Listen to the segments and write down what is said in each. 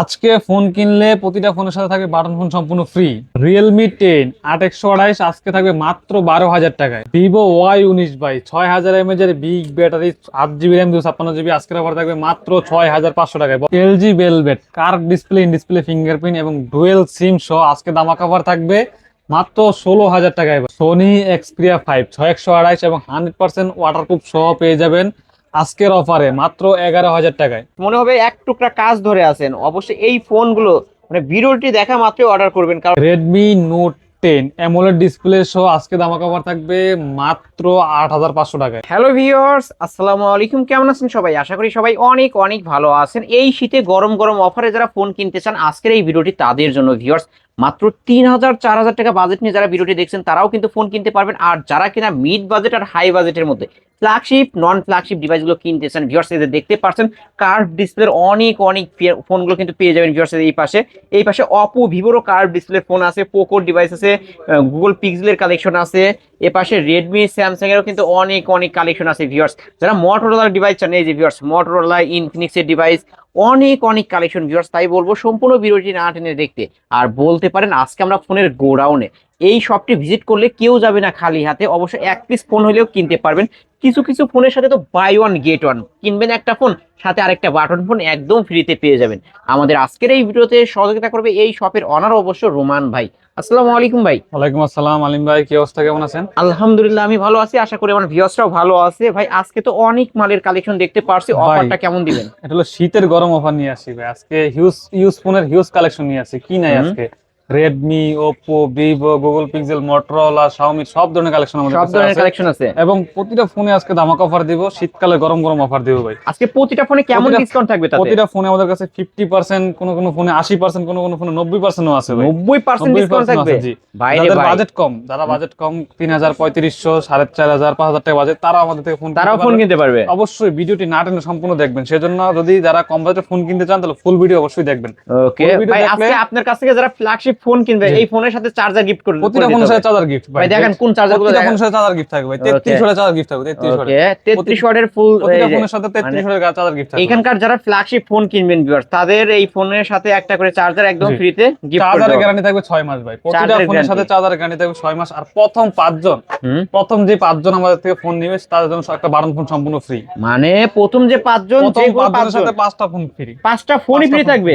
আজকে ফোন কিনলে প্রতিটা ফোনের সাথে থাকবে বাটন ফোন সম্পূর্ণ ফ্রি রিয়েলমি টেন আট একশো আড়াইশ, আজকে থাকবে মাত্র বারো হাজার টাকায়। ভিভো ওয়াই উনিশ বাই, ছয় হাজার এমএচ এর বিগ ব্যাটারি আট জিবি র্যাম দুশো ছাপ্পান্ন জিবি আজকের অফার থাকবে মাত্র ছয় হাজার পাঁচশো টাকায়। L LG velvet curve display in display fingerprint এবং ডুয়েল সিম সহ আজকে দামা কভার থাকবে মাত্র ষোলো হাজার টাকায়। সোনি এক্সপিরিয়া ফাইভ ছয় একশো আড়াইশ এবং হান্ড্রেড পার্সেন্ট ওয়াটারপ্রুফ সহ পেয়ে যাবেন আজকের অফারে মাত্র এগারো হাজার টাকায়। মনে হবে এক টুকরা কাজ ধরে আছেন। অবশ্যই এই ফোনগুলো মানে ভিডিওটি দেখা মাত্রই অর্ডার করবেন কারণ Redmi note ten AMOLED display সহ আজকে দামা কভার থাকবে মাত্র আট হাজার পাঁচশো টাকায়। হ্যালো ভিউয়ার্স আসসালামু আলাইকুম। কেমন আছেন সবাই? আশা করি সবাই অনেক অনেক ভালো আছেন। এই শীতে গরম গরম অফারে যারা ফোন কিনতে চান আজকের এই ভিডিওটি তাদের জন্য ভিউয়ার্স মাত্র তিন হাজার চার হাজার টাকা বাজেট নিয়ে যারা ভিডিওটি দেখছেন তারাও কিন্তু ফোন কিনতে পারবেন। আর যারা কিনা মিড বাজেট আর হাই বাজেটের মধ্যে ফ্ল্যাগশিপ নন ফ্ল্যাগশিপ ডিভাইসগুলো কিনতে চান ভিউয়ার্স এদের দেখতে পাচ্ছেন কার্ভ ডিসপ্লের অনেক অনেক ফোনগুলো কিন্তু পেয়ে যাবেন ভিউয়ার্স এই পাশে। এই পাশে অপো ভিভোরও কার্ভ ডিসপ্লে ফোন আছে পোকোর ডিভাইস আছে গুগল পিক্সেলের কালেকশন আছে, এ পাশে রেডমি স্যামসাং এরও কিন্তু অনেক অনেক কালেকশন আছে ভিউয়ার্স যারা মোটরোলার ডিভাইস চান, এই যে ভিউয়ার্স মোটরোলা ইনফিনিক্সের ডিভাইস অনেক অনেক কালেকশন ভিউয়ার্স তাই বলব, সম্পূর্ণ ভিডিওটি না টেনে দেখতে। আর বলতে পারেন, আজকে আমরা ফোনের গোডাউনে এই শপটি ভিজিট করলে কেউ যাবে না খালি হাতে। অবশ্যই এক পিস ফোন হলেও কিনতে পারবেন। কিছু কিছু ফোনের সাথে তো বাই ওয়ান গেট ওয়ান কিনবেন একটা ফোন সাথে আরেকটা বাটন ফোন একদম ফ্রিতে পেয়ে যাবেন। আমাদের আজকের এই ভিডিওতে সহযোগিতা করবে এই শপের অনার অবশ্য রোমান ভাই। আসসালামু আলাইকুম ভাই। ওয়ালাইকুম আসসালাম আলিম ভাই কি অবস্থা? কেমন আছেন? আলহামদুলিল্লাহ আমি ভালো আছি। আশা করি আমার ভিউয়ার্সরাও ভালো আছে। ভাই আজকে তো অনেক মালের কালেকশন দেখতে পারছি। অফারটা কেমন দিবেন? এটা হলো শীতের গরম অফার নিয়ে আসি ভাই। আজকে হিউজ ইউজ ফোনের হিউজ কালেকশন নিয়ে আসি। কি নাই আজকে? Redmi Oppo Vivo Google Pixel Motorola Xiaomi সব ধরনের কালেকশন আমাদের সব ধরনের কালেকশন আছে। এবং প্রতিটা ফোনে আজকে দামাক অফার দিব শীতকালে গরম গরম অফার দিব ভাই। আজকে প্রতিটা ফোনে কেমন ডিসকাউন্ট থাকবে তাতে? প্রতিটা ফোনে আমাদের কাছে ফিফটি পার্সেন্ট কোন কোন ফোনে আশি পার্সেন্ট কোন কোন ফোনে নব্বই পার্সেন্টও আছে ভাই। নব্বই পার্সেন্ট ডিসকাউন্ট থাকবে। বাইরে যাদের বাজেট কম যারা বাজেট কম তিন হাজার পঁয়ত্রিশশো সাড়ে চার হাজার পাঁচ হাজার টাকা বাজেট তারা আমাদের থেকে ফোন তারাও ফোন কিনতে পারবে। অবশ্যই ভিডিওটি না টেনে সম্পূর্ণ দেখবেন। সেজন্য যদি যারা কম বাজেটে ফোন কিনতে চান তাহলে ফুল ভিডিও অবশ্যই দেখবেন। ওকে ভাই আজকে আপনার কাছ থেকে যারা ফ্ল্যাগশিপ ফোন কিনবে এই ফোনের সাথে চার্জার গিফট করবে প্রতিটা ফোনের সাথে চার্জার গিফট ভাই। দেখেন কোন চার্জারগুলো প্রতিটা ফোনের সাথে চার্জার গিফট থাকবে ভাই। Okay. 33 ওয়াটের চার্জার গিফট থাকবে 33 ওকে ওয়াটের। 33 ওয়াটের ফুল প্রতিটা ফোনের সাথে 33 ওয়াটের চার্জার গিফট থাকবে এখানকার যারা ফ্ল্যাগশিপ ফোন কিনবেন ভিউয়ার্স তাদের এই ফোনের সাথে একটা করে চার্জার একদম ফ্রিতে গিফট চার্জারের করবে গ্যারান্টি থাকবে 6 মাস ভাই। প্রতিটা ফোনের সাথে। চার্জারের গ্যারান্টি থাকবে 6 মাস। আর প্রথম পাঁচজন প্রথম যে পাঁচজন আমাদের থেকে ফোন নিবে তাদের জন্য একটা বারণ ফোন সম্পূর্ণ ফ্রি মানে প্রথম যে পাঁচজন যে পাঁচজন। সাথে পাঁচটা ফোন ফ্রি পাঁচটা ফোনই ফ্রি থাকবে।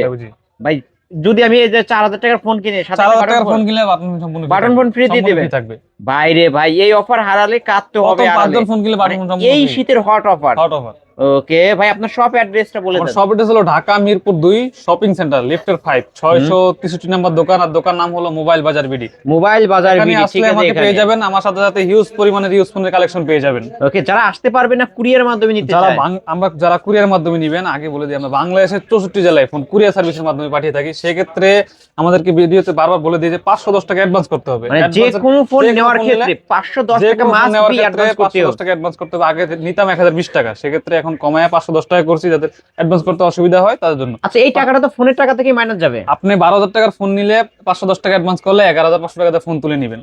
ভাই যদি আমি এই যে চার হাজার টাকার ফোন কিনে চার হাজার টাকার ফোন কিনলে বাটন ফোন সম্পূর্ণ বাটন ফোন ফ্রি দিয়ে দেবে? থাকবে। বাইরে ভাই এই অফার হারালে কাটতে হবে। পাঁচজন ফোন কিনলে বাটন ফোন এই শীতের hot offer hot offer okay ভাই আপনার শপ অ্যাড্রেসটা বলে দেন। শপ হলো ঢাকা মিরপুর দুই শপিং সেন্টার লিফটের ফাইভ ছয়শো তেষট্টি নাম্বার দোকান আর দোকান নাম হলো মোবাইল বাজার বিডি মোবাইল বাজার বিডি ঠিক আছে এখানে। পেয়ে যাবেন আমার সাথে সাথে হিউজ পরিমাণের ইউজ ফোনের কালেকশন পেয়ে যাবেন। ওকে যারা আসতে পারবে না কুরিয়ার মাধ্যমে নিতে যারা আমরা যারা কুরিয়ার মাধ্যমে নিবেন আগে বলে দিই আমরা বাংলাদেশের চৌষট্টি জেলায় ফোন কুরিয়ার সার্ভিসের মাধ্যমে পাঠিয়ে থাকি। সেক্ষেত্রে আমাদেরকে ভিডিওতে বারবার বলে দিই যে পাঁচশো দশ টাকা অ্যাডভান্স করতে হবে। মানে যে কোনো ফোন নেওয়ার ক্ষেত্রে নিলে- পাঁচশো দশ যে টাকা কোনো phone মাস নেওয়ার বি ক্ষেত্রে অ্যাডভান্স করতে 510 টাকা অ্যাডভান্স করতে হবে। আগে নিতাম এক হাজার বিশ টাকা সেক্ষেত্রে এখন কমায় পাঁচশো দশ টাকা করছি যাদের অ্যাডভান্স করতে অসুবিধা হয় তাদের জন্য। আচ্ছা এই টাকাটা তো ফোনের টাকা থেকেই মাইনাস যাবে। আপনি বারো হাজার টাকার ফোন নিলে পাঁচশো দশ টাকা অ্যাডভান্স করলে এগারো হাজার পাঁচশো টাকাতে ফোন তুলে নেবেন।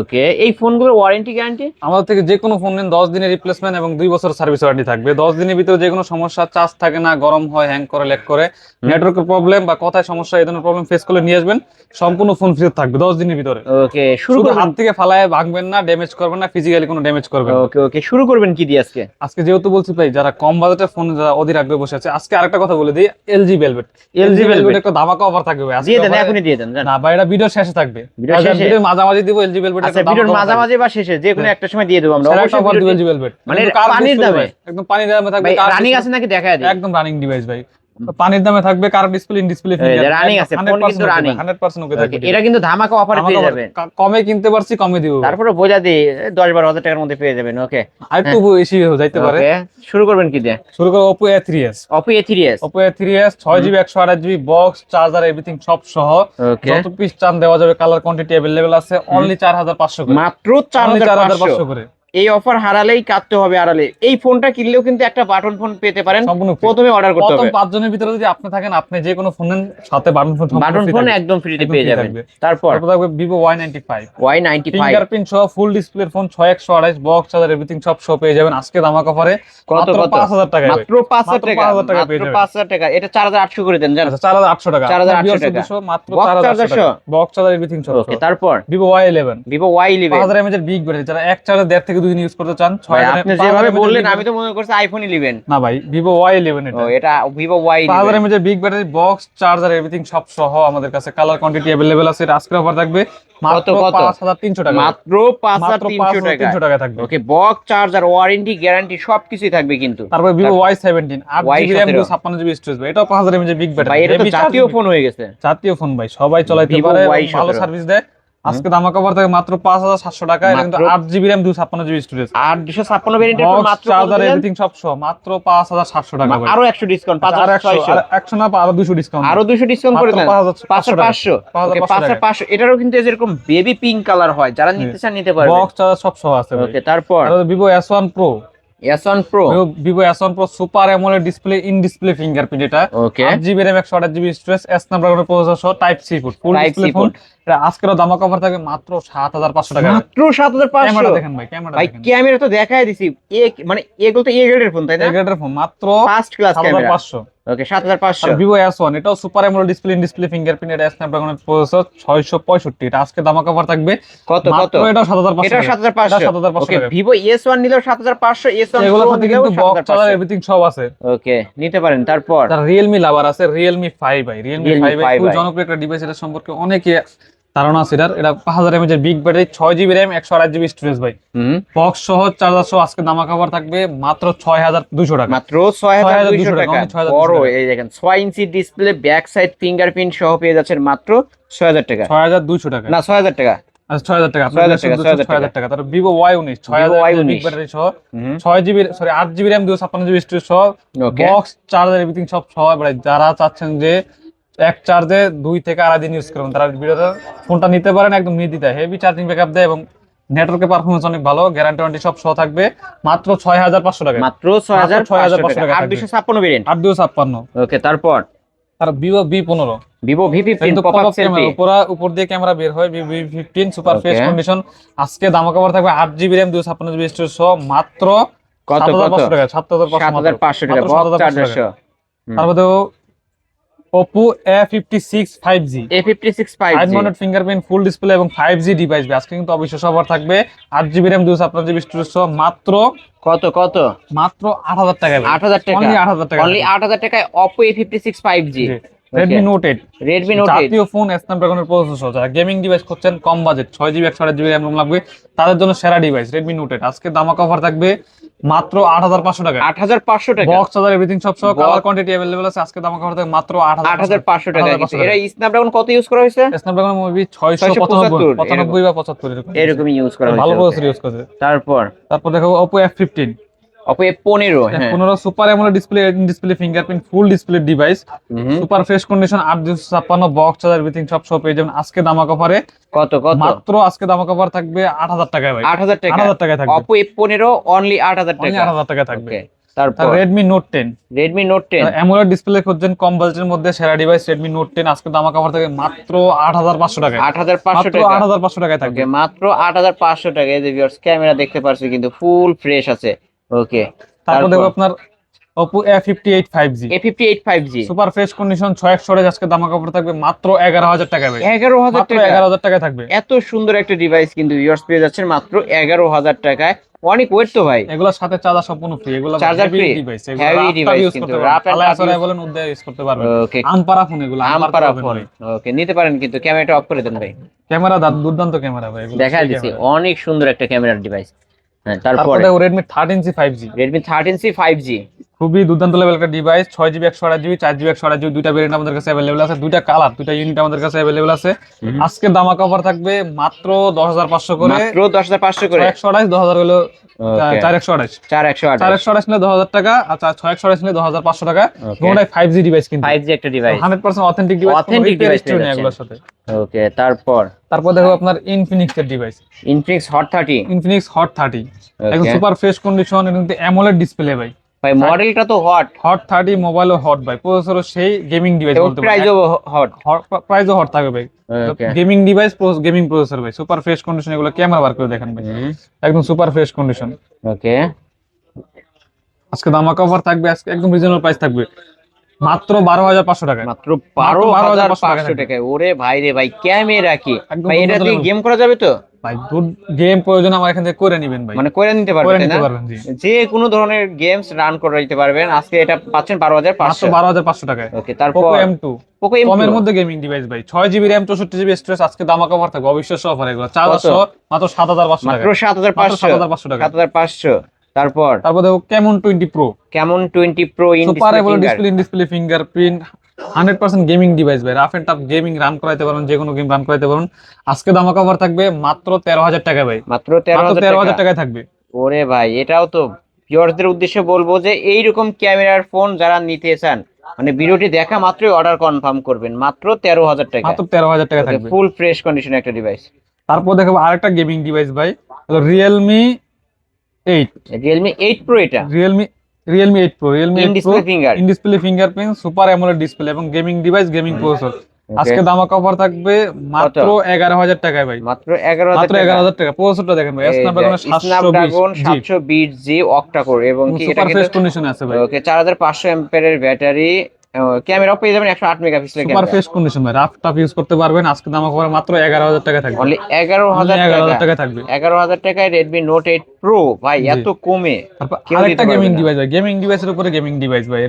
ওকে এই ফোনগুলোর ওয়ারেন্টি গ্যারান্টি আমাদের থেকে যে কোনো ফোন নেন দশ দিনের রিপ্লেসমেন্ট এবং দুই বছর সার্ভিস ওয়ারেন্টি থাকবে। দশ দিনের ভিতরে যে কোনো সমস্যা চার্জ থাকে না গরম হয় হ্যাং করে ল্যাক করে নেটওয়ার্কের প্রবলেম বা কথায় সমস্যা এই ধরনের প্রবলেম ফেস করলে নিয়ে আসবেন। সম্পূর্ণ ফোন ফ্রি থাকবে দশ দিনের ভিতরে। ওকে শুরু হাত থেকে ফালায় ভাঙবেন না ড্যামেজ করবেন না ফিজিক্যালি কোনো ড্যামেজ করবেন না। ওকে ওকে শুরু করবেন কি দিয়ে আজকে? আজকে যেহেতু বলছি ভাই যারা কম বাজেটের ফোন যারা অধীর আগ্রহে বসে আছে। আজকে আরেকটা কথা বলে দিই এলজি ভেলভেট এলজি ভেলভেট একটা ধামাকা অফার থাকবে ভাই। দিয়ে দেন এখনই দিয়ে দেন না ভাই এটা ভিডিও শেষে থাকবে। ভিডিও শেষে? ভিডিওর মাঝামাঝি দিব এলজি ভেলভেট আচ্ছা ভিডিওর মাঝামাঝি বা শেষে যে কোনো একটা সময় দিয়ে দেব আমরা। অবশ্যই অফার দিব এলজি ভেলভেট মানে পানির দামে? একদম পানির দামে থাকবে। রানিং আছে নাকি দেখা যায় একদম রানিং ডিভাইস ভাই। পানির দামে থাকবে কার ডিসপ্লে ইন ডিসপ্লে এই যে running আছে, phone কিন্তু running। 100% ওকে থাকবে এটা কিন্তু ধামাকা অফারে পেয়ে যাবে কা- কমে কিনতে পারছি কমে দিব তারপরে বোঝা দিই দশ বারো হাজার টাকার মধ্যে পেয়ে যাবেন ওকে আরেকটু বেশি যাইতে পারে ওকে শুরু করবেন কি দিয়ে শুরু করো Oppo A3s Oppo A three S Oppo A3s 6GB 128GB box charger everything সব সহ ওকে যত পিস চান দেওয়া যাবে কালার কোয়ান্টিটি अवेलेबल আছে অনলি 4500 করে মাত্র চার Only হাজার 4500 পাঁচশো করে এই অফার হারালেই কাটতে হবে আড়ালে। এই ফোনটা কিনলেও কিন্তু একটা বাটন ফোন পেতে পারেন। প্রথমে অর্ডার করতে হবে। পাঁচজনের ভিতরে যদি আপনি থাকেন আপনি যে কোনো ফোনের সাথে বাটন ফোন বাটন ফোন একদম ফ্রিতে একদম পেয়ে যাবেন। তারপর? তারপর থাকবে ওয়াই নাইনটি ফাইভ ফিঙ্গারপ্রিন্ট সহ ফুল ডিসপ্লে ফোন ছয় একশো আড়াইশ বক্স চার্জার এভরিথিং সব শো পেয়ে যাবেন। আজকে দামা কফারে কত কত? পাঁচ হাজার টাকা মাত্র পাঁচ হাজার মাত্র টাকা। 5,000 টাকা পেয়ে যাবেন। পাঁচ হাজার টাকা। এটা চার হাজার আটশো করে দেন জান চার হাজার আটশো টাকা। 4,800 টাকা। মাত্র Box চার হাজার charger সহ? বক্স চার্জার এভরিথিং সব ওকে তারপর? ভিভো ওয়াই পাঁচ ইলেভেন হাজার এমএচ এর বিগ ব্যাটারি যারা এক চার্জার দেড় থেকে দুই দিন ইউজ করতে চান ছয় হাজার আপনি যেভাবে বললেন আমি তো মনে করছি আইফোন ইলেভেন না ভাই ভিভো ওয়াই ইলেভেন এটা। এটা ভিভো ওয়াই পাঁচ হাজার mAh big battery box charger everything সব সহ আমাদের কাছে কালার কোয়ান্টিটি অ্যাভেলেবেল আছে। এটা আজকের অফার থাকবে মাত্র? পাঁচ হাজার তিনশো টাকা। মাত্র পাঁচ হাজার তিনশো টাকা তিনশো টাকা থাকবে। Okay box charger warranty guarantee সবকিছুই থাকবে কিন্তু। তারপর ভিভো ওয়াই সেভেন্টিন আট জিবি র্যাম 17 ছাপ্পান্ন জিবি স্টোরেজ ভাই এটাও পাঁচ হাজার এমএচ বিগ ভাই ব্যাটারি এটা তো জাতীয় ফোন হয়ে গেছে। জাতীয় ফোন ভাই সবাই চলাইতে পারে ভালো সার্ভিস দেয়। আজকে দামা কভার থাকে মাত্র পাঁচ হাজার সাতশো টাকা এটা কিন্তু আট জিবি দুশো ছাপ্পান্ন জিবি স্টোরেজ আর দুশো ছাপ্পান্ন ভ্যারিয়েন্টের মাত্র চার্জার এভরিথিং সব সহ মাত্র পাঁচ হাজার সাতশো টাকা আরও একশো ডিসকাউন্ট আর একশো না আরও ডিসকাউন্ট আরও ডিসকাউন্ট করে দেন। এটারও কিন্তু যেরকম বেবি পিঙ্ক কালার হয় যারা নিতে চান নিতে পারবে। বক্স চার্জার সব সহ আছে ওকে তারপর? Pro S one pro Vivo S one pro super AMOLED display in display fingerprint এটা। Storage S number processor type C full full display phone আজকের দামা কভার থাকে মাত্র সাত হাজার পাঁচশো টাকা। মাত্র সাত হাজার পাঁচশো। ক্যামেরা দেখেন ভাই ক্যামেরা ভাই ক্যামেরা তো দেখাই দিছি। এ মানে এগুলো তো এ গ্রেডের ফোন তাই না? এই গ্রেডের ফোন মাত্র ফার্স্ট ক্লাস ক্যামেরা। পাঁচশো। ওকে সাত হাজার পাঁচশো। ভিভো এস ওয়ান এটাও super AMOLED display in display fingerprint এটা স্ন্যাপড্রাগনের প্রসেসর ছয়শো পঁয়ষট্টি। এটা আজকে দামা কভার থাকবে। কত কত? এটাও সাত হাজার পাঁচশো এটা সাত হাজার পাঁচশো। সাত হাজার পাঁচশো ভিভো এস ওয়ান নিলেও সাত হাজার পাঁচশো এস ওয়ান এগুলোর সাথে কিন্তু বক্স পাঁচশো। এভরিথিং সব আছে। ওকে নিতে পারেন তারপর? তার রিয়েলমি লাভার আছে Realme five i Realme five খুব জনপ্রিয় একটা ডিভাইস এটা সম্পর্কে অনেকে ধারণা আছে এটার এটা পাঁচ হাজার এমএচ এর বিগ ব্যাটারি ছয় জিবি র্যাম একশো আট জিবি স্টোরেজ ভাই বক্স সহ চার্জার সহ আজকে দামা থাকবে মাত্র ছয় হাজার দুশো টাকা মাত্র ছয় হাজার 6,200 দুইশো টাকা, টাকা only 6,200 বড় এই দেখেন ছয় inch display back side fingerprint সহ পেয়ে যাচ্ছেন মাত্র ছয় হাজার টাকা ছয় হাজার দুশো টাকা না ছয় হাজার টাকা আচ্ছা ছয় হাজার টাকা 6,000 টাকা, ছয় হাজার টাকা তারপর ভিভো ওয়াই উনিশ ছয় হাজার বিগ ব্যাটারি সহ ছয় জিবি সরি আট জিবি র্যাম দুশো ছাপ্পান্ন জিবি স্টোরেজ সহ ওকে বক্স চার্জার এভরিথিং সব সহ যারা চাচ্ছেন যে এক চার্জে দুই থেকে আড়াই দিন ইউজ করবেন তারা ভিডিওতে ফোনটা নিতে পারেন একদম নির্দ্বিধায় হেভি চার্জিং ব্যাকআপ দেয় এবং নেটওয়ার্কের পারফরমেন্স অনেক ভালো গ্যারান্টি ওয়ারেন্টি সব সহ থাকবে। মাত্র ছয় হাজার পাঁচশো টাকা। মাত্র ছয় হাজার ছয় হাজার পাঁচশো পাঁচশো টাকা। টাকা আর থাকবে। দুশো ছাপ্পান্ন ভেরিয়েন্ট আট দুশো ছাপ্পান্ন। ওকে তারপর? তার ভিভো বি পনেরো। ভিভো ভি ফিফটিন উপর উপর দিয়ে ক্যামেরা বের হয় V fifteen super. Fresh condition আজকে দামা কভার থাকবে আট জিবি র্যাম দুশো ছাপ্পান্ন জিবি স্টোরেজ সহ মাত্র কত সাত হাজার পাঁচশো টাকা সাত হাজার পাঁচশো টাকা মাত্র বক্স 7,500 টাকা। তারপরে A fifty six five five mounted fingerprint full display এবং ফাইভ জি ডিভাইস আজকে কিন্তু অবিশ্বাস অফার থাকবে। আট জিবি র্যাম দুশো জিবি স্টোরেজ মাত্র কত কত? মাত্র আট হাজার টাকা আট হাজার টাকা। অনলি আট হাজার টাকা। অনলি আট হাজার টাকায় Oppo A fifty six five G. Redmi note eight Redmi note জাতীয় ফোন স্ন্যাপড্রাগনের প্রসেসর যারা গেমিং ডিভাইস করছেন কম বাজেট ছয় জিবি একশো আট জিবি র্যাম লাগবে। তাদের জন্য সেরা ডিভাইস রেডমি নোট এইট আজকে দামা কভার থাকবে মাত্র আট হাজার পাঁচশো টাকা আট হাজার পাঁচশো টাকা বক্স চার্জার এভরিথিং সব সহ Box- কালার কোয়ান্টিটি अवेलेबल আছে আজকে দামা কভার থাকবে মাত্র আট আট হাজার পাঁচশো টাকা 8,500 কিন্তু এরা স্ন্যাপড্রাগন কত ইউজ করা হয়েছে স্ন্যাপড্রাগন মুভি ছয়শো 675 পঁচানব্বই পঁচানব্বই বা পঁচাত্তর এরকম এরকমই ইউজ করা ভালো হয়েছে প্রসেসর ইউজ করছে তারপর তারপর দেখো Oppo F fifteen Oppo A পনেরো হ্যাঁ। পনেরো super AMOLED display display fingerprint full display device super fresh condition আট দুশো ছাপ্পান্ন বক্স চার্জার এভরিথিং সব সব পেয়ে যাবেন। আজকে দামা কভারে কত কত? মাত্র আজকে দামা কভার থাকবে আট হাজার টাকায় ভাই। আট হাজার আট হাজার টাকায় থাকবে। অপো এ পনেরো অনলি আট হাজার টাকা। আট হাজার টাকা থাকবে। তারপর? Redmi note ten Redmi note ten AMOLED display খুঁজছেন কম বাজেটের মধ্যে সেরা ডিভাইস রেডমি নোট টেন আজকে দামা কভার থাকে মাত্র আট হাজার পাঁচশো টাকায়। আট হাজার পাঁচশো মাত্র টাকা। আট হাজার পাঁচশো টাকায় থাকবে। মাত্র আট হাজার পাঁচশো টাকা এই যে ভিউয়ার্স ক্যামেরা দেখতে পারছি কিন্তু ফুল ফ্রেশ আছে। ওকে তারপর দেখো আপনার A fifty eight five G super fresh condition ছয় একশো আজকে দামা কাপড় থাকবে মাত্র এগারো হাজার টাকা ভাই। এগারো হাজার মাত্র টাকা। এগারো হাজার টাকায় থাকবে। এত সুন্দর একটা ডিভাইস কিন্তু ভিউয়ার্স পেয়ে যাচ্ছেন মাত্র এগারো হাজার টাকায়। অনেক ওয়েট তো ভাই। এগুলোর সাথে চার্জার সম্পূর্ণ ফ্রি এগুলো Charger free? Device device use কিন্তু, tough use- বলেন উদ্দে ইউজ করতে পারবেন। ওকে আমপারা ফোন এগুলো আমপারা ফোন ওকে নিতে পারেন কিন্তু ক্যামেরাটা অফ করে দেন ভাই। ক্যামেরা দুর্দান্ত ক্যামেরা ভাই এগুলো দেখা camera। অনেক সুন্দর একটা ক্যামেরার ডিভাইস তারপর? তারপরে Redmi thirteen C five G Redmi thirteen C five G খুবই দুর্দান্ত লেভেল একটা ডিভাইস ছয় জিবি একশো আঠাশ জিবি চার জিবি একশো আঠাশ জিবি দুইটা ভেরিয়েন্ট আমাদের কাছে অ্যাভেলেবল আছে দুইটা কালার দুইটা ইউনিট আমাদের কাছে অ্যাভেলেবল আছে। আজকে দামা কভার থাকবে মাত্র দশ হাজার পাঁচশো করে। মাত্র দশ হাজার পাঁচশো করে। একশো আঠাশ দশ হাজার হলো চার একশো আঠাশ চার একশো চার একশো আঠাশ নিলে দশ হাজার টাকা আর ছয় একশো আঠাশ নিলে দশ হাজার পাঁচশো টাকা. ফাইভ জি ডিভাইস কিন্তু। ফাইভ জি একটা device hundred percent authentic device device পেয়ে এগুলোর সাথে। ওকে তারপর? তারপর দেখো আপনার ইনফিনিক্স এর device Infinix hot thirty Infinix hot thirty একদম সুপার ফ্রেশ কন্ডিশন কিন্তু অ্যামোলেড ডিসপ্লে ভাই। ভাই মডেলটা তো হট হট থার্টি মোবাইলও হট ভাই। প্রসেসরও সেই গেমিং ডিভাইস বলতে প্রাইসও হট প্রাইসও হট থাকবে ভাই। গেমিং ডিভাইস গেমিং প্রসেসর ভাই। সুপার ফ্রেশ কন্ডিশন এগুলো ক্যামেরা বার করে দেখেন ভাই। একদম সুপার ফ্রেশ কন্ডিশন ওকে আজকে দামা কভার থাকবে আজকে একদম রিজনেবল প্রাইস থাকবে। মাত্র বারো হাজার পাঁচশো টাকা মাত্র বারো হাজার 12,500 টাকা পাঁচশো টাকায়। ওরে ভাই রে ভাই ক্যামেরা কি? ভাই এটা দিয়ে গেম করা যাবে তো? ভাই গেম প্রয়োজন আমার এখান থেকে করে নেবেন ভাই। মানে করে নিতে পারবেন না? যে কোনো ধরনের গেমস রান করে দিতে পারবেন। আজকে এটা পাচ্ছেন বারো হাজার পাঁচশো। বারো হাজার পাঁচশো টাকায়। ওকে তারপর Poco M two Poco M কমের মধ্যে গেমিং ডিভাইস ভাই। ছয় জিবি র্যাম চৌষট্টি জিবি স্টোরেজ আজকে দামা কভার থাকবে। অবিশ্বাস্য অফার এগুলো? সহ মাত্র সাত হাজার পাঁচশো মাত্র টাকা সাত হাজার মাত্র পাঁচশো সাত হাজার পাঁচশো টাকা সাত হাজার পাঁচশো। তারপর? তারপর দেখো Camon twenty pro Camon twenty pro in super display in display fingerprint hundred percent gaming device ভাই। Rough and tough gaming run করাইতে পারেন যে কোনো গেম রান করাইতে পারেন। আজকে দামা কভার থাকবে মাত্র তেরো হাজার টাকা ভাই। মাত্র তেরো হাজার টাকা। টাকায় থাকবে। ওরে ভাই এটাও তো ভিউয়ারদের উদ্দেশ্যে বলব যে এইরকম ক্যামেরার ফোন যারা নিতে চান মানে ভিডিওটি দেখা মাত্রই অর্ডার কনফার্ম করবেন। মাত্র তেরো হাজার টাকা। মাত্র তেরো হাজার টাকা থাকবে। ফুল ফ্রেশ কন্ডিশন একটা ডিভাইস তারপর দেখো আরেকটা গেমিং ডিভাইস ভাই। Realme eight Realme eight pro এটা। Realme Realme eight pro Realme eight pro in display fingerprint super AMOLED display এবং গেমিং ডিভাইস গেমিং প্রসেসর আজকে দামা কভার থাকবে মাত্র এগারো হাজার টাকায় ভাই। মাত্র এগারো মাত্র এগারো হাজার টাকা। প্রসেসরটা দেখেন ভাই স্ন্যাপড্রাগন সাতশো বিশ জি। অক্টা করে এবং সুপার ফ্রেশ কন্ডিশন আছে ভাই। ওকে চার হাজার পাঁচশো এম্পের ব্যাটারি ক্যামেরাও পেয়ে যাবেন একশো আট মেগাপিক্সেলের সুপার ফেস কন্ডিশন ভাই রাফ টাফ ইউজ করতে পারবেন। আজকে দাম কভার মাত্র এগারো হাজার টাকা থাকবে। অনলি এগারো হাজার এগারো হাজার টাকা। টাকা থাকবে। এগারো হাজার টাকায় রেডমি নোট এইট প্রো ভাই এত কমে। তারপর আরেকটা গেমিং ডিভাইস ভাই গেমিং ডিভাইসের উপরে গেমিং ডিভাইস ভাই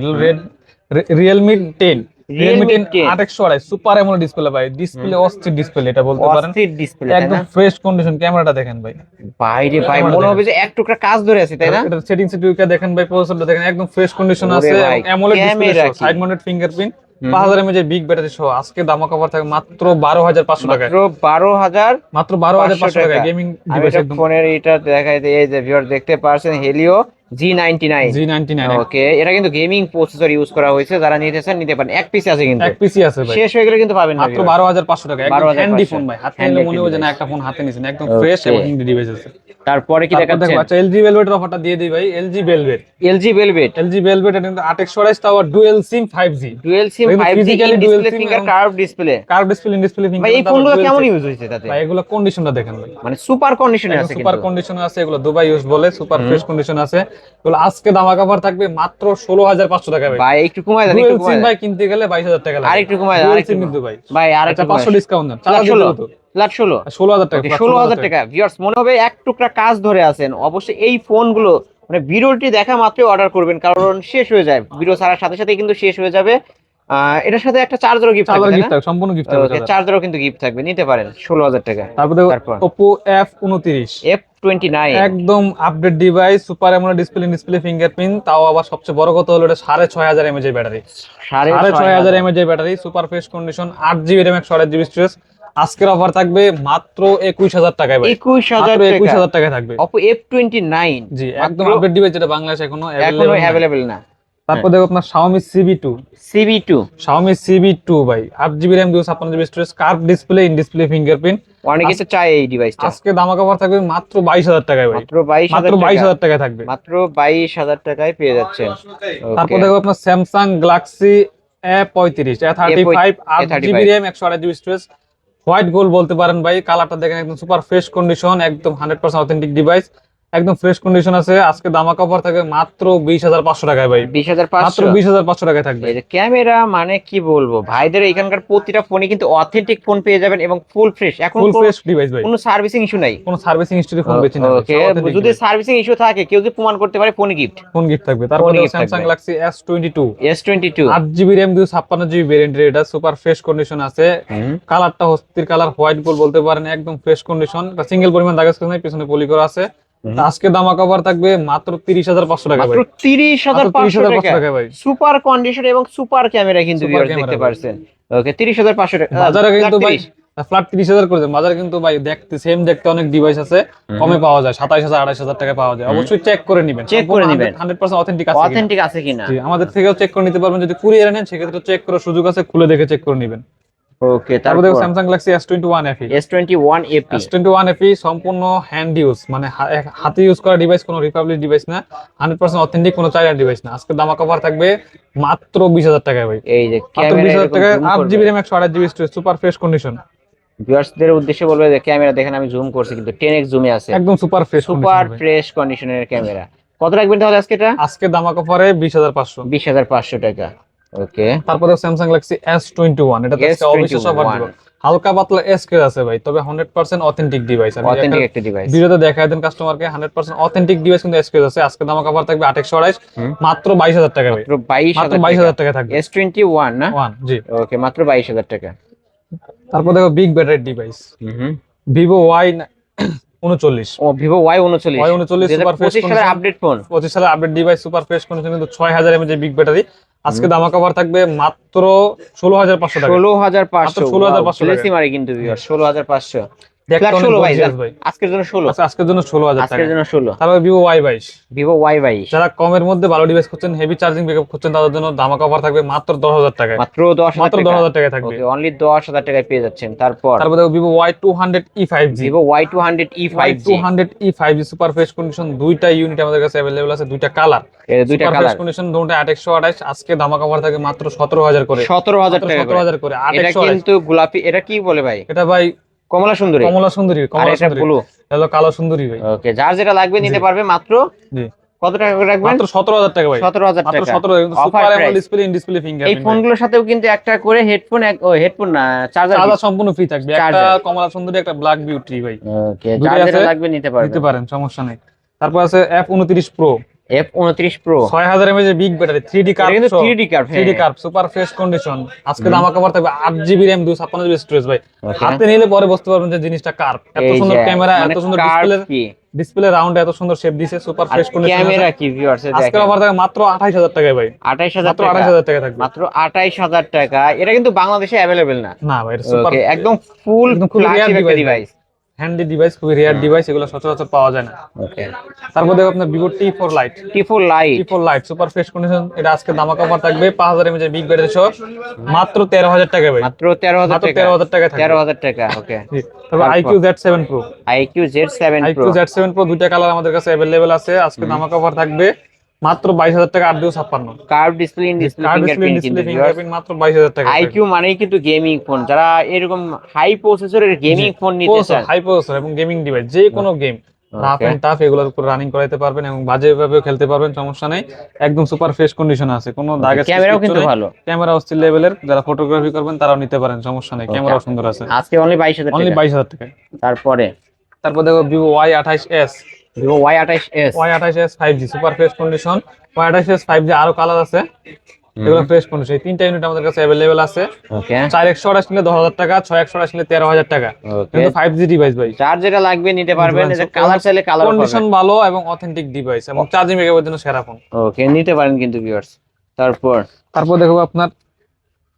রিয়েলমি টেন Realme 10 আট একশো আড়াই সুপার ডিসপ্লে ভাই ডিসপ্লে অস্থির ডিসপ্লে এটা বলতে পারেন। অস্থির ডিসপ্লে একদম ফ্রেশ কন্ডিশন ক্যামেরাটা দেখেন ভাই। বাইরে ভাই মনে হবে যে এক টুকরা কাজ ধরে আছে তাই না? এটা সেটিং সেটিংটা দেখেন ভাই প্রসেসরটা দেখেন একদম ফ্রেশ কন্ডিশন আছে AMOLED display side mounted fingerprint. পাঁচ হাজার এমএজ এর বিগ ব্যাটারি সহ আজকে দামা কভার থাকে মাত্র বারো হাজার পাঁচশো টাকায়। মাত্র বারো হাজার মাত্র বারো হাজার পাঁচশো টাকা। গেমিং ডিভাইস এটা একদম। ফোনের এটা দেখাই এই যে ভিউয়ার দেখতে পারছেন Helio G ninety nine G ninety nine okay এটা কিন্তু গেমিং প্রসেসর ইউজ করা হয়েছে যারা নিতে চান নিতে পারেন। এক পিস আছে কিন্তু। এক পিসি আছে ভাই। শেষ হয়ে গেলে কিন্তু পাবেন না মাত্র বারো হাজার পাঁচশো টাকা একদম 12,500 হ্যান্ডি ফোন ভাই। হাতে নিলে মনে হবে যে না একটা ফোন হাতে নিছেন একদম ফ্রেশ. এবং ডিভাইস আছে। তারপরে কি দেখাচ্ছেন দেখো আচ্ছা এলজি ভেলভেটের অফারটা দিয়ে দিই ভাই LG velvet LG velvet LG velvet এটা কিন্তু আট একশো আড়াইশ tower dual SIM five G dual SIM 5G physically dual display finger curve display কার ডিসপ্লে ডিসপ্লে ভাই এই ফোনগুলো কেমন ইউজ হয়েছে তাতে? ভাই এগুলো কন্ডিশনটা দেখেন ভাই। মানে সুপার কন্ডিশনে আছে সুপার কন্ডিশন আছে এগুলো দুবাই ইউজ বলে সুপার ফ্রেশ কন্ডিশন আছে। এগুলো আজকে দামা কভার থাকবে মাত্র ষোলো হাজার পাঁচশো টাকা ভাই। ভাই একটু কমায় দেন একটু কমায় ভাই কিনতে গেলে বাইশ হাজার টাকা আর একটু কমায় দেন আরেকটু কিন্তু ভাই। ভাই আর আচ্ছা একটু পাঁচশো ডিসকাউন্ট দেন চার লাখ ষোলো তো লাখ ষোলো। ষোলো হাজার টাকা ষোলো হাজার টাকা। ভিউয়ার্স মনে হবে এক টুকরা কাজ ধরে আছেন। অবশ্যই এই ফোনগুলো মানে ভিডিওটি দেখা মাত্রই অর্ডার করবেন কারণ শেষ হয়ে যায়। ভিডিও ছাড়ার সাথে সাথে কিন্তু শেষ হয়ে যাবে। এটার সাথে একটা চার্জারও গিফট চার্জার থাকবে গিফট থাকবে সম্পূর্ণ গিফট থাকবে চার্জারও কিন্তু গিফট থাকবে নিতে পারেন ষোলো হাজার টাকা। তারপর দেখো তারপর? Oppo F29 F twenty nine একদম update device super AMOLED display display fingerprint তাও আবার সবচেয়ে বড় কথা হলো এটা সাড়ে ছয় হাজার এমএজ এর ব্যাটারি সাড়ে ছয় হাজার হাজার। এমএজ এর ব্যাটারি সুপার ফ্রেশ কন্ডিশন আট জিবি র্যাম একশো আট জিবি স্টোরেজ আজকের অফার থাকবে মাত্র একুশ হাজার টাকায় ভাই। একুশ হাজার একুশ টাকা। হাজার টাকায় থাকবে। Oppo F twenty nine G একদম আপডেট ডিভাইস যেটা বাংলাদেশে এখনও। অ্যাভেলেবেল না। তারপর দেখো আপনার Xiaomi CB2 CB two Xiaomi CB2 ভাই আট জিবি র্যাম দুশো ছাপ্পান্ন storage curve display in display fingerprint অনেকে তো চায় এই ডিভাইসটা আজকে দামা কভার থাকবে মাত্র বাইশ হাজার টাকায় ভাই। মাত্র বাইশ মাত্র হাজার বাইশ টাকা হাজার টাকায় থাকবে। মাত্র বাইশ হাজার টাকায় পেয়ে যাচ্ছেন। তারপর দেখো আপনার স্যামসাং গ্যালাক্সি এ পঁয়ত্রিশ থার্টি ফাইভ আট A35 জিবি র্যাম একশো আঠাশ জিবি স্টোরেজ হোয়াইট গোল্ড বলতে পারেন ভাই, কালারটা দেখেন একদম সুপার ফ্রেশ কন্ডিশন একদম হান্ড্রেড পার্সেন্ট অথেন্টিক ডিভাইস একদম ফ্রেশ কন্ডিশন আছে। আজকে দামা কভার থাকবে মাত্র বিশ হাজার পাঁচশো টাকায় ভাই। বিশ হাজার মাত্র বিশ হাজার পাঁচশো টাকায় থাকবে। ক্যামেরা মানে কি বলব? ভাইদের এখানকার প্রতিটা ফোনে কিন্তু অথেন্টিক ফোন পেয়ে যাবেন এবং ফুল ফ্রেশ এখন ফুল ফ্রেশ ডিভাইস ভাই। কোনো সার্ভিসিং ইস্যু নাই। কোনো সার্ভিসিং হিস্টরি ফোন বেশি না ওকে যদি সার্ভিসিং ইস্যু থাকে কেউ যদি প্রমাণ করতে পারে ফোন গিফট ফোন গিফট থাকবে। তারপরে Samsung. Galaxy S twenty two S twenty two আট জিবি র্যাম দুশো ছাপ্পান্ন জিবি ভেরিয়েন্টের এটা সুপার ফ্রেশ কন্ডিশন আছে। কালারটা হস্তির কালার হোয়াইট গোল্ড বলতে পারেন একদম ফ্রেশ কন্ডিশন সিঙ্গেল পরিমাণ দাগাজ নাই পিছনে পলি করা আছে। আজকে দামা কভার থাকবে মাত্র তিরিশ হাজার পাঁচশো টাকা মাত্র তিরিশ হাজার পাঁচশো টাকা। ভাই। সুপার কন্ডিশন এবং সুপার ক্যামেরা কিন্তু দেখতে। পারছেন। ওকে তিরিশ হাজার পাঁচশো টাকা বাজারে কিন্তু ভাই ফ্ল্যাট তিরিশ হাজার করে বাজারে কিন্তু ভাই দেখতে সেম দেখতে অনেক ডিভাইস আছে। কমে পাওয়া যায় সাতাইশ হাজার আড়াইশ হাজার টাকা পাওয়া যায়। অবশ্যই চেক করে নিবেন। Check করে নিবেন। হান্ড্রেড পার্সেন্ট অথেন্টিক আছে। অথেন্টিক আছে কিনা। আমাদের থেকেও চেক করে নিতে পারবেন। যদি কুরিয়ারে নেন সেক্ষেত্রে চেক করার সুযোগ আছে খুলে দেখে চেক করে নিবেন। ওকে তারপর দেখো Samsung Galaxy S twenty one FE S twenty one FE S twenty one FE সম্পূর্ণ হ্যান্ড ইউজ মানে হাতে ইউজ করা ডিভাইস কোনো রিপাবলিক ডিভাইস না হান্ড্রেড পার্সেন্ট অথেন্টিক কোনো চাইনার ডিভাইস না। আজকে দামা কভার থাকবে মাত্র বিশ হাজার টাকায় ভাই। এই যে মাত্র ক্যামেরা বিশ হাজার টাকা আট জিবি র্যাম একশো আঠাশ GB storage super fresh condition ভিউয়ার্সদের উদ্দেশ্যে বলবে যে ক্যামেরা দেখেন আমি জুম করছি কিন্তু টেন এক্স জুমে আছে। একদম সুপার ফ্রেশ সুপার ফ্রেশ কন্ডিশনের ক্যামেরা কত রাখবেন তাহলে আজকে এটা? আজকে দামা কভারে বিশ হাজার পাঁচশো। বিশ হাজার পাঁচশো টাকা। ওকে তারপরে Samsung galaxy S twenty one এটা আজকে অবিশ্বাস অফার হালকা পাতলা এস কে আছে ভাই তবে হান্ড্রেড পার্সেন্ট অথেন্টিক ডিভাইস আমি অথেন্টিক একটা ডিভাইস ভিডিওতে দেখায় দেন কাস্টমারকে হান্ড্রেড পার্সেন্ট অথেন্টিক ডিভাইস কিন্তু এস আছে। আজকে দামা কভার থাকবে আঠাশশো আড়াইশ হুম। মাত্র বাইশ হাজার টাকা ভাই। মাত্র বাইশ মাত্র হাজার বাইশ হাজার টাকা থাকবে। এস টোয়েন্টি ওয়ান না? One G. ওকে মাত্র বাইশ হাজার টাকা। তারপর দেখো big battery device hmm Vivo Y উনচল্লিশ। ও ভিভো ওয়াই উনচল্লিশ। ওয়াই উনচল্লিশ সুপার সালের আপডেট ফোন পঁচিশ সালের আপডেট ডিভাইস সুপার কন্ডিশন কিন্তু ছয় হাজার এমএজ বিগ ব্যাটারি আজকে দামা কভার থাকবে মাত্র ষোলো হাজার পাঁচশো ষোলো হাজার পাঁচশো। 16,500 টাকা। মারি কিন্তু ষোলো হাজার পাঁচশো। আজকের জন্য ষোলো। আচ্ছা, আজকের জন্য ষোলো হাজার টাকা। আজকের জন্য ষোলো। তারপর ভিভো ওয়াই বাইশ। ভিভো ওয়াই বাইশ। যারা কমের মধ্যে ভালো ডিভাইস হেভি চার্জিং ব্যাকআপ খুঁজছেন তাদের জন্য দামা কভার থাকবে মাত্র দশ হাজার টাকায়। মাত্র দশ মাত্র দশ হাজার টাকায় থাকবে। অনলি দশ হাজার টাকায় পেয়ে যাচ্ছেন। তারপর? তারপর দেখো Vivo Y two hundred E five G Vivo Y two hundred E five two hundred E five G super fresh condition দুইটা ইউনিট আমাদের কাছে অ্যাভেলেবল আছে দুইটা কালার দুইটা কালার কন্ডিশন দুটো আঠাশ আজকে দামা কভার থাকে মাত্র সতেরো হাজার করে। সতেরো হাজার টাকা সতেরো হাজার করে কিন্তু গোলাপি এটা কি বলে ভাই? এটা ভাই কমলা সুন্দরী? কমলা সুন্দরী কমলা সুন্দরী। ব্লু হলো কালো সুন্দরী ভাই। ওকে যার যেটা লাগবে নিতে পারবে মাত্র জি। কত টাকা করে রাখবেন? মাত্র সতেরো হাজার টাকা ভাই। সতেরো হাজার মাত্র টাকা। সতেরো কিন্তু Offer super price। AMOLED display in display এই ফোনগুলোর সাথেও কিন্তু একটা করে হেডফোন ও হেডফোন না চার্জার চার্জার সম্পূর্ণ ফ্রি থাকবে। একটা কমলা সুন্দরী একটা ব্ল্যাক বিউটি ভাই। ওকে যার যেটা লাগবে নিতে পারবে নিতে পারেন সমস্যা নেই। তারপর আছে এফ উনত্রিশ প্রো এফ উনত্রিশ প্রো ছয় হাজার mAh big battery three D curve three D curve three D curve super fresh condition আজকে দামা থাকবে আট জিবি র্যাম দুই ছাপ্পান্ন জিবি স্টোরেজ ভাই। হাতে নিলে পরে বুঝতে পারবেন যে জিনিসটা কার্ভ এত সুন্দর ক্যামেরা মানে এত সুন্দর ডিসপ্লে ডিসপ্লে রাউন্ড এত সুন্দর শেপ দিছে সুপার ফ্রেশ কন্ডিশন ক্যামেরা কি ভিউয়ার্স আজকে অফার মাত্র আঠাইশ হাজার টাকায় ভাই। আঠাইশ হাজার টাকা। থাকবে। মাত্র আঠাইশ হাজার টাকা। এটা কিন্তু বাংলাদেশে অ্যাভেলেবেল না। না ভাই সুপার একদম full device device handy device খুবই রেয়ার ডিভাইস এগুলো সচরাচর পাওয়া যায় না। ওকে তারপর দেখো আপনার Vivo T four lite T four lite T four lite super fresh condition এটা আজকে দামা কভার থাকবে পাঁচ হাজার এমএজ বিগ ব্যাটারি সহ মাত্র তেরো হাজার টাকা ভাই। মাত্র তেরো হাজার টাকা। তেরো হাজার টাকা তেরো হাজার টাকা ওকে। তারপর iQOO Z seven pro iQOO Z seven iQOO Z seven pro দুইটা কালার আমাদের কাছে অ্যাভেলেবেল আছে। আজকে দামা কভার থাকবে। মাত্র বাইশ হাজার টাকা আট দুই ছাপ্পান্ন। Curve display in display fingerprint মাত্র বাইশ হাজার টাকা। আইকিউ মানেই কিন্তু গেমিং ফোন যারা এরকম হাই প্রসেসরের গেমিং ফোন নিতে চান হাই প্রসেসর এবং গেমিং ডিভাইস যে কোনো গেম রাফ এন্ড টাফ এগুলোর উপর রানিং করাইতে পারবেন এবং বাজে ভাবে খেলতে পারবেন সমস্যা নেই। একদম সুপার ফ্রেশ কন্ডিশন আছে কোনো দাগ ক্যামেরাও কিন্তু ভালো। ক্যামেরা অস্থির লেভেলের যারা ফটোগ্রাফি করবেন তারাও নিতে পারেন সমস্যা নেই। ক্যামেরাও সুন্দর আছে। আজকে অনলি বাইশ হাজার অনলি টাকা। বাইশ হাজার টাকা তারপরে? তারপর দেখো ভিভো ওয়াই আঠাইশ এস ভিভো ওয়াই আঠাইশ এস ওয়াই আঠাইশ S five G super fresh condition Y আঠাইশ এস ফাইভ জি আরও কালার আছে। এগুলো ফ্রেশ কন্ডিশন এই তিনটা ইউনিট আমাদের কাছে অ্যাভেলেবেল আছে। ওকে চার একশো আঠাশ নিলে দশ হাজার টাকা ছয় একশো আঠাশ নিলে তেরো হাজার টাকা। কিন্তু ফাইভ জি ডিভাইস ভাই। যার যেটা লাগবে নিতে পারবেন কালার চাইলে কালার কন্ডিশন ভালো এবং অথেন্টিক ডিভাইস এবং চার্জিং ব্যাকআপের জন্য সেরা ফোন ওকে নিতে পারেন কিন্তু ভিউয়ার্স তারপর? তারপর দেখো আপনার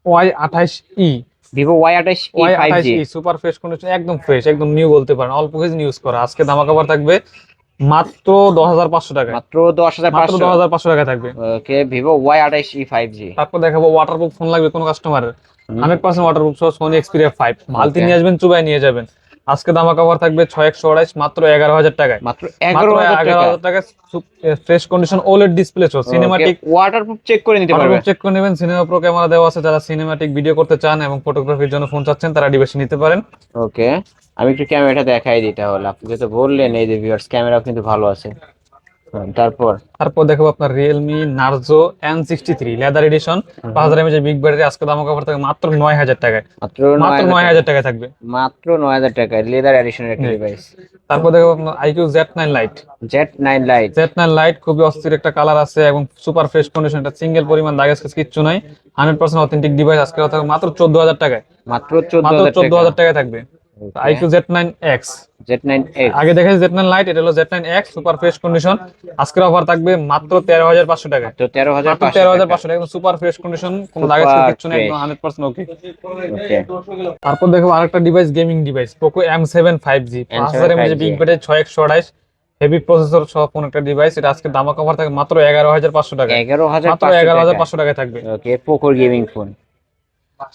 ওয়াই আঠাইশ ই ভিভো ওয়াই আঠাইশ ই ওয়াই আঠাইশ G E super fresh condition একদম ফ্রেশ একদম নিউ বলতে পারেন। অল্প কিছু ইউজ করা। আজকে দামা কাবার থাকবে মাত্র দশ হাজার পাঁচশো টাকা মাত্র দশ হাজার পাঁচশো। দশ হাজার পাঁচশো টাকা থাকবে। ওকে ভিভো ওয়াই আঠাইশ ই ফাইভ জি তারপর দেখাবো ওয়াটারপ্রুফ ফোন লাগবে কোনো কাস্টমারের হান্ড্রেড পার্সেন্ট ওয়াটারপ্রুফ সহ সোনি এক্সপিরিয়া ফাইভ মালতি নিয়ে আসবেন চুবাই নিয়ে যাবেন। আজকে দামা কভার থাকবে ছয় একশো আড়াইশ মাত্র এগারো হাজার টাকায়। মাত্র এগারো হাজার টাকায় ফ্রেশ কন্ডিশন ওলেড ডিসপ্লে সহ সিনেমাটিক ওয়াটারপ্রুফ চেক করে নিতে পারবেন চেক করে নেবেন সিনেমা প্রো ক্যামেরা দেওয়া আছে যারা সিনেমাটিক ভিডিও করতে চান এবং ফটোগ্রাফির জন্য ফোন চাচ্ছেন তারা ডিভাইস নিতে পারেন। ওকে আমি একটু ক্যামেরাটা দেখাই দিই তাহলে। আপনি যেহেতু বললেন এই যে ভিউয়ার্স ক্যামেরাও কিন্তু ভালো আছে। তারপর? তারপর দেখাবো আপনার Realme Narzo N sixty three leather edition পাঁচ হাজার এমএচ বিগ ব্যাটারি আজকে দাম কভার থাকে মাত্র নয় হাজার টাকায়। মাত্র মাত্র নয় হাজার টাকায় থাকবে। মাত্র নয় হাজার টাকা লেদার এডিশনের একটা ডিভাইস তারপর দেখো আপনার iQOO Z nine lite Z nine lite Z nine lite খুবই অস্থির একটা কালার আছে এবং সুপার ফ্রেশ কন্ডিশন এটা সিঙ্গেল পরিমাণ দাগেজ কিচ্ছু নাই। হান্ড্রেড পার্সেন্ট অথেন্টিক ডিভাইস আজকে থাকবে মাত্র চোদ্দ হাজার টাকায়। মাত্র চোদ্দ হাজার টাকায় থাকবে। এক্স আগে নাইন লাইট এটা হলো সুপার ফ্রেশ কন্ডিশন আজকের অফার থাকবে মাত্র তেরো হাজার পাঁচশো টাকা। তো সুপার ফ্রেশ কন্ডিশন কোনো দাগে কিছু নেই একদম fresh. Hundred percent okay okay তারপর দেখো আরেকটা device gaming device Poco M seven five G পাঁচ হাজার এমএজ 5G বিগ ব্যাটারি ছয় একশো আঠাইশ হেভি প্রসেসর সহ কোন একটা ডিভাইস এটা আজকে দামা কভার থাকে মাত্র এগারো হাজার পাঁচশো টাকা মাত্র টাকায়। থাকবে। ওকে গেমিং ফোন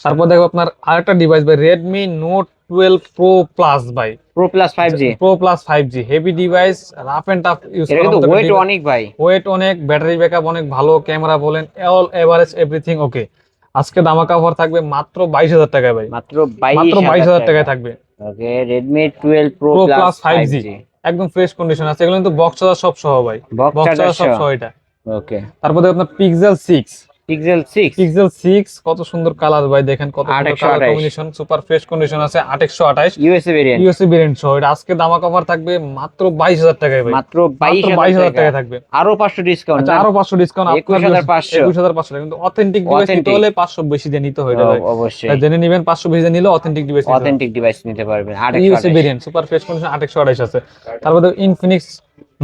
তারপর দেখো আপনার আরেকটা ডিভাইস ভাই Redmi Note twelve pro plus ভাই। Pro plus five G pro plus five G heavy device rough and tough use weight অনেক ভাই। ওয়েট অনেক ব্যাটারি ব্যাকআপ অনেক ভালো ক্যামেরা বলেন অল এভারেজ এভরিথিং ওকে আজকে দামা কভার থাকবে মাত্র বাইশ হাজার টাকায় ভাই। মাত্র বাইশ মাত্র বাইশ হাজার টাকায়। থাকবে। Okay Redmi twelve pro Pro plus Plus five 5G G একদম ফ্রেশ কন্ডিশন আছে। এগুলো কিন্তু বক্স চার্জার সব সহ ভাই। বক্স চার্জার সব সহ। এটা। ওকে তারপর আপনার Pixel six Pixel six Pixel six কত সুন্দর কালার ভাই দেখেন কত সুন্দর colour combination super fresh condition আছে আট একশো আঠাইশ ইউএসএ ভেরিয়েন্ট ইউএসএ ভেরিয়েন্ট সহ এটা আজকে দামা কভার থাকবে মাত্র বাইশ হাজার টাকায় ভাই। মাত্র বাইশ মাত্র বাইশ হাজার টাকায় টাকা থাকবে। আরও পাঁচশো ডিসকাউন্ট আচ্ছা আরও পাঁচশো ডিসকাউন্ট 21,500 একুশ হাজার পাঁচশো। টাকা। কিন্তু অথেন্টিক ডিভাইস নিতে হলে পাঁচশো বেশি দিয়ে নিতে হয় ভাই। অবশ্যই। জেনে নেবেন পাঁচশো বেশি দিয়ে নিলে অথেন্টিক ডিভাইস অথেন্টিক ডিভাইস নিতে পারবেন আর USA variant super fresh condition আট একশো আঠাইশ আছে। তারপর Infinix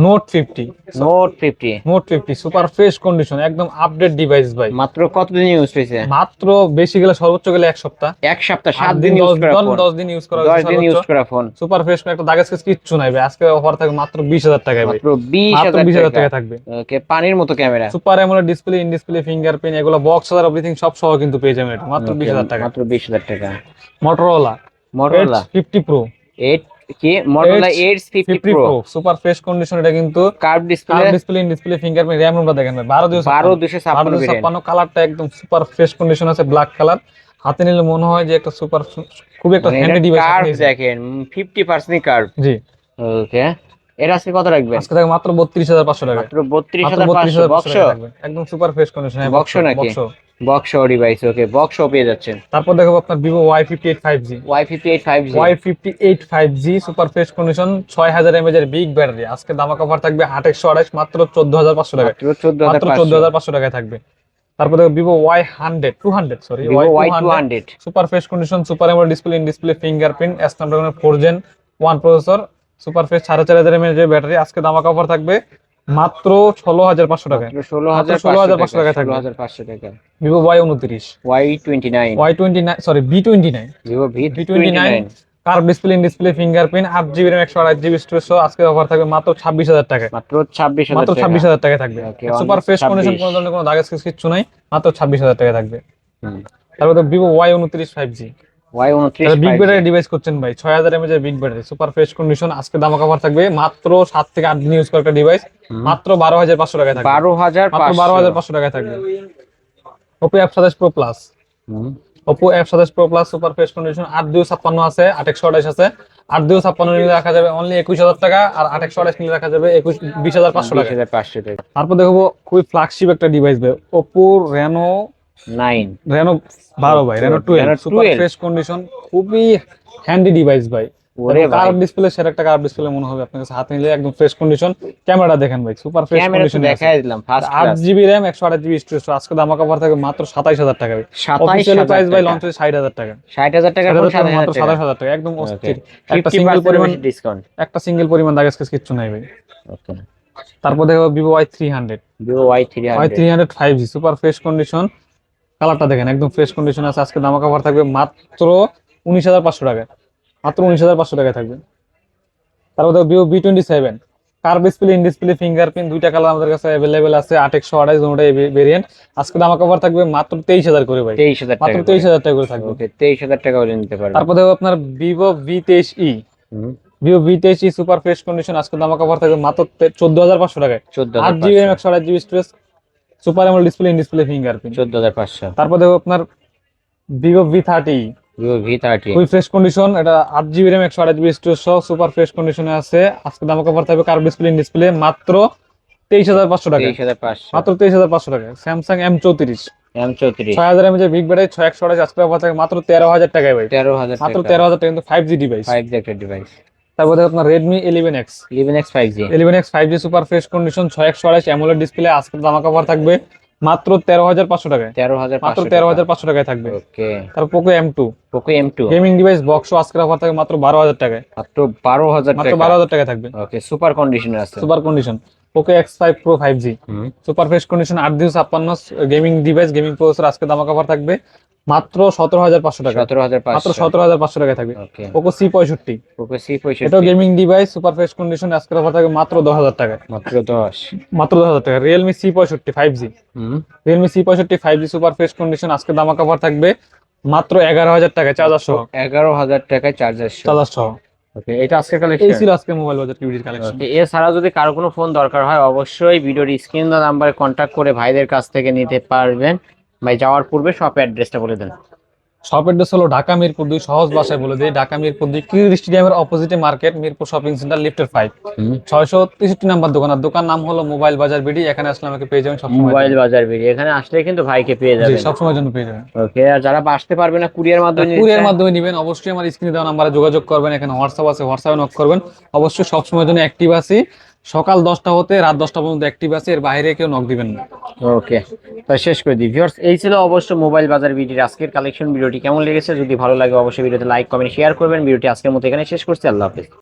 Note fifty Note fifty Note fifty super fresh condition একদম আপডেট ডিভাইস ভাই। মাত্র কতদিন ইউজ হয়েছে? মাত্র বেশি গেলে সর্বোচ্চ গেলে এক সপ্তাহ। এক সপ্তাহ দিন ইউজ করা দিন ফোন দশ দিন ইউজ করা দশ দিন ইউজ করা ফোন সুপার ফ্রেশ একটা দাগেজ কেস কিচ্ছু নাই ভাই। আজকে অফার থাকে মাত্র বিশ হাজার টাকায় ভাই। মাত্র টাকা। থাকবে। ওকে পানির মতো camera. Super AMOLED display in display fingerprint এগুলো বক্স হাজার এভরিথিং সব সহ কিন্তু পেয়ে যাবেন এটা। মাত্র বিশ হাজার টাকা। মাত্র বিশ হাজার টাকা। Motorola Motorola fifty pro eight কি? Motorola eights fifty pro pro super fresh condition এটা কিন্তু curve display display in display fingerprint RAM রোমটা দেখেন ভাই বারো দুশো বারো দুশো ছাপ্পান্ন কালারটা একদম সুপার ফ্রেশ কন্ডিশন আছে ব্ল্যাক কালার হাতে নিলে মনে হয় যে একটা সুপার খুব একটা হ্যান্ডি ডিভাইস কার্ভ দেখেন ফিফটি পার্সেন্ট কার্ভ জি। ওকে আজকে কত রাখবেন? আজকে থাকে মাত্র বত্রিশ হাজার পাঁচশো টাকা। মাত্র বত্রিশ মাত্র হাজার বত্রিশ পাঁচশো হাজার বক্স? পাঁচশো টাকা একদম সুপার ফ্রেশ কন্ডিশন Box নাকি? বক্স। ডিভাইস ওকে বক্স পেয়ে যাচ্ছেন। তারপর দেখো আপনার five G Y fifty eight five G super fresh condition ছয় হাজার এমএজ এর বিগ ব্যাটারি আজকে দামা কভার থাকবে আট একশো আঠাইশ মাত্র চোদ্দ হাজার পাঁচশো টাকা। মাত্র চোদ্দ হাজার মাত্র চোদ্দ হাজার পাঁচশো টাকায় থাকবে। তারপর দেখো Vivo Y hundred two hundred sorry Y two hundred super fresh condition super AMOLED display in display fingerprint Snapdragon four gen one processor super fresh সাড়ে চার হাজার এমএজ এর ব্যাটারি আজকে দামা কভার থাকবে মাত্র ষোলো হাজার পাঁচশো টাকায়। ষোলো হাজার ষোলো হাজার পাঁচশো টাকা থাকবে। হাজার পাঁচশো টাকা ভিভো ওয়াই উনত্রিশ। Y twenty nine Y twenty nine sorry V twenty nine Vivo V V twenty nine curve display in display fingerprint আট জিবি র্যাম একশো আট জিবি স্টোরেজ আজকে অফার থাকবে মাত্র ছাব্বিশ হাজার টাকা মাত্র ছাব্বিশ হাজার মাত্র টাকা। ছাব্বিশ হাজার টাকায় থাকবে। সুপার 26 কন্ডিশন কোনো ধরনের কোনো দাগেজ কিছু নাই মাত্র ছাব্বিশ হাজার টাকা থাকবে। তারপর ভিভো ওয়াই উনত্রিশ ফাইভ জি ওয়াই উনত্রিশ বিগ ব্যাটারি ডিভাইস করছেন ভাই ছয় হাজার এমএজ এর big battery super fresh condition আজকে দাম কভার থাকবে মাত্র সাত থেকে আট দিন ইউজ করা একটা ডিভাইস মাত্র বারো হাজার পাঁচশো টাকায় থাকবে। বারো হাজার বারো হাজার পাঁচশো টাকায় থাকবে। ওপো অ্যাপ সাতাশ প্রো প্লাস ওপো অ্যাপ সাতাশ pro plus super fresh condition আট দুই ছাপ্পান্ন আছে আট একশো আঠাশ আছে। আট দুই ছাপ্পান্ন নিলে রাখা যাবে অনলি একুশ হাজার টাকা আর আট একশো আঠাশ নিলে রাখা যাবে একুশ বিশ হাজার পাঁচশো টাকা। হাজার পাঁচশো টাকা। তারপর দেখব খুবই ফ্ল্যাগশিপ একটা ডিভাইস ভাই ওপো রেনো নাইন। রেনো বারো ভাই Reno twelve super fresh condition খুবই হ্যান্ডি ডিভাইস ভাই। কার্ভ ডিসপ্লে সেরা একটা কার্ভ ডিসপ্লে মনে হবে আপনার কাছে। হাতে নিলে একদম ফ্রেশ কন্ডিশন ক্যামেরা দেখেন ভাই সুপার ফ্রেশ কন্ডিশন দেখাই দিলাম ফার্স্ট আট ক্লাস জিবি র্যাম একশো আট জিবি স্টোরেজ আজকে দাম কভার থাকে মাত্র সাতাইশ হাজার টাকা সাতাইশ অফিসিয়ালি হাজার প্রাইস ভাই। লঞ্চ হয়েছে ষাট হাজার টাকা। ষাট হাজার টাকা মাত্র হাজার সাতাশ টাকা। একদম অস্থির। একটা সিঙ্গেল পরিমাণ ডিসকাউন্ট একটা সিঙ্গেল পরিমাণ দাগেজ কেস কিচ্ছু নাই ভাই। ওকে তারপর দেখো Vivo Y three hundred Vivo Y three Y hundred three hundred five G super fresh condition কালারটা দেখেন একদম ফ্রেশ কন্ডিশন আছে। আজকে দামা কভার থাকবে মাত্র উনিশ হাজার পাঁচশো টাকা। মাত্র উনিশ হাজার পাঁচশো টাকায় থাকবে। তারপর দেখো Vivo V twenty seven curve display in display fingerprint দুইটা কালার আমাদের কাছে অ্যাভেলেবেল আছে আট একশো আঠাইশ দুটোটাই ভেরিয়েন্ট আজকে দামা কভার থাকবে মাত্র তেইশ হাজার করে ভাই। তেইশ হাজার মাত্র তেইশ হাজার টাকা করে থাকবে। তেইশ হাজার টাকা হলে নিতে পারবেন তারপর দেখো আপনার ভিভো ভি তেইশ ই ভিভো ভি তেইশ ই সুপার ফ্রেশ কন্ডিশন আজকে দামা কভার থাকবে মাত্র চোদ্দ হাজার পাঁচশো টাকায়। চোদ্দ আট জিবি একশো আঠাশ GB storage super AMOLED display in display fingerprint. চোদ্দ হাজার পাঁচশো। তারপর দেখো আপনার Vivo thirty Vivo V thirty খুবই ফ্রেশ কন্ডিশন এটা আট জিবি র্যাম একশো আঠাশ জিবি স্টোরেজ সহ সুপার ফ্রেশ কন্ডিশনে আছে। আজকে দাম কভার থাকবে কার ডিসপ্লে ইন ডিসপ্লে মাত্র তেইশ হাজার পাঁচশো টাকা। তেইশ হাজার পাঁচশো। মাত্র তেইশ হাজার পাঁচশো টাকা। এম চৌত্রিশ। ছয় হাজার এমএচ বিগ ব্যাটারি ছয় একশো আঠাশ আজকে অফার থাকে মাত্র তেরো হাজার টাকায় ভাই। তেরো হাজার মাত্র টাকা। তেরো হাজার টাকা কিন্তু five G device five G একটা ডিভাইস তারপর দেখো আপনার Redmi eleven X eleven X five G eleven X five G super fresh condition ছয় একশো আঠাশ অ্যামোলেড ডিসপ্লে আজকে দামা কভার থাকবে মাত্র তেরো হাজার পাঁচশো টাকায়। তেরো হাজার মাত্র তেরো হাজার পাঁচশো টাকায় থাকবে। ওকে। তারপর two Poco M two gaming device box আজকের অফার থাকবে মাত্র বারো হাজার টাকায়। মাত্র বারো হাজার মাত্র টাকা। বারো হাজার টাকায় থাকবে। ওকে সুপার কন্ডিশনার আছে। Super condition Poco X five pro five G hmm. Super fresh condition আট দুশো ছাপ্পান্ন গেমিং ডিভাইস গেমিং প্রসেসর আজকে দামা কভার থাকবে। মাত্র সতেরো হাজার পাঁচশো টাকা। সতেরো হাজার মাত্র সতেরো হাজার পাঁচশো টাকায় থাকবে। পোকো সি পঁয়ষট্টি। পোকো সি পঁয়ষট্টি। এটাও gaming device super fresh condition আজকের অফার থাকে মাত্র দশ হাজার টাকায় মাত্র দশ। মাত্র দশ হাজার টাকা। রিয়েলমি সি পঁয়ষট্টি ফাইভ জি রিয়েলমি সি পঁয়ষট্টি five G super fresh condition আজকে দামা কভার থাকবে মাত্র এগারো হাজার টাকায় চার্জার সহ এগারো হাজার টাকায় চার্জার চার্জার সহ ওকে এটা আজকের এই কালেকশন ছিল আজকে মোবাইল বাজার টিভির কালেকশন এছাড়া যদি কারও কোনো ফোন দরকার হয় অবশ্যই ভিডিওর স্ক্রিন নাম্বারে কন্ট্যাক্ট করে ভাইদের কাছ থেকে নিতে পারবেন। ভাই যাওয়ার পূর্বে শপ অ্যাড্রেসটা বলে দেন। শপ অ্যাড্রেস হলো ঢাকা মিরপুর দুই সহজ ভাষায় বলে দিই। ঢাকা মিরপুর দুই কিউ স্টেডিয়ামের অপোজিটে মার্কেট মিরপুর শপিং সেন্টার লিফটের ফাইভ ছয়শো তেষট্টি নাম্বার দোকান। আর দোকান নাম হলো মোবাইল বাজার বিডি এখানে আসলে আমাকে পেয়ে যাবেন সবসময়। মোবাইল বাজার বিডি এখানে আসলে কিন্তু ভাইকে পেয়ে যাবেন। সবসময়ের জন্য পেয়ে যাবেন। ওকে আর যারা আসতে পারবে না কুরিয়ার মাধ্যমে কুরিয়ার মাধ্যমে নিবেন অবশ্যই আমার স্ক্রিনে দেওয়া নাম্বারে যোগাযোগ করবেন। এখানে হোয়াটসঅ্যাপ আছে হোয়াটসঅ্যাপে নক করবেন। অবশ্যই সবসময়ের জন্য অ্যাক্টিভ আছি। সকাল দশটা হতে রাত দশটা পর্যন্ত অ্যাক্টিভ আছে, এর বাইরে কেউ নক দিবেন না। ওকে তো শেষ করে দিই। ভিউয়ার্স এই ছিল অবশ্য মোবাইল বাজার ভিডিওর আজকের কালেকশন ভিডিওটি কেমন লেগেছে? যদি ভালো লাগে, অবশ্যই ভিডিওতে লাইক কমেন্ট শেয়ার করবেন। ভিডিওটি আজকের মতো এখানে শেষ করছি। আল্লাহ হাফেজ।